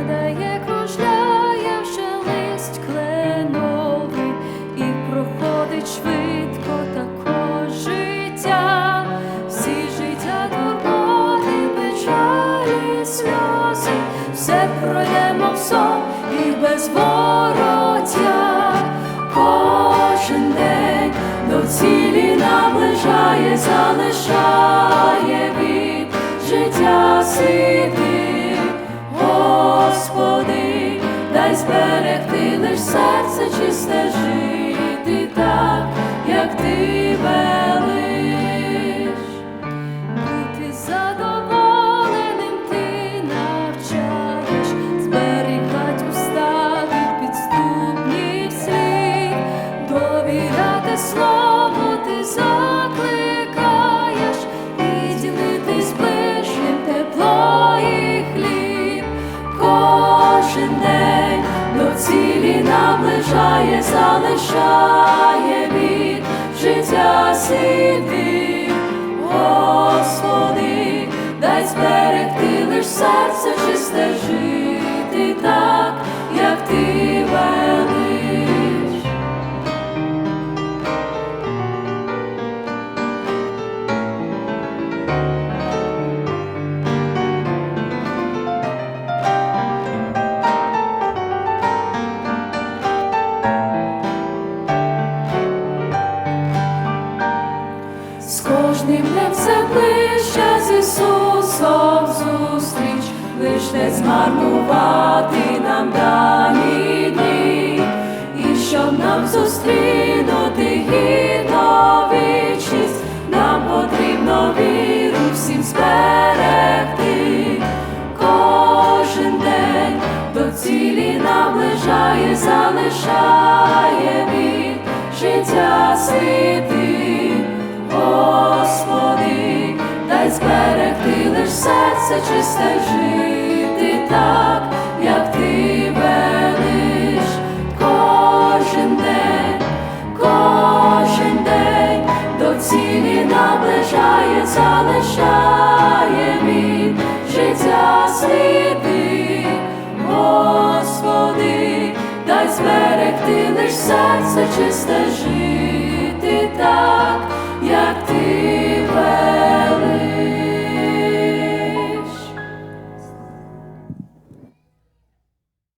падає, кружляє вже кленовий і проходить швидко також життя, всі життя турботи, печалі, сльози, все пройдемо в сон і без бога. Дай зберегти лиш серце чисте жити так, як ти велиш. Бути задоволеним ти навчаєш, зберігать уста від підступних слів, довіряти слову ти закликаєш і ділитись ближнім тепло і хліб. Кожен день наближає, залишає від життя сліди. Господи, дай зберегти лиш серце чисте ближче з Ісусом зустріч, лиш не змарнувати нам дані дні, і щоб нам зустрінути гідно вічність, нам потрібно віру всім зберегти. Кожен день до цілі наближає, залишає зберегти лиш серце чисте жити так, як ти велиш. Кожен день, кожен день до цілі наближає, залишає від життя сліди. Господи, дай зберегти лиш серце чисте жити.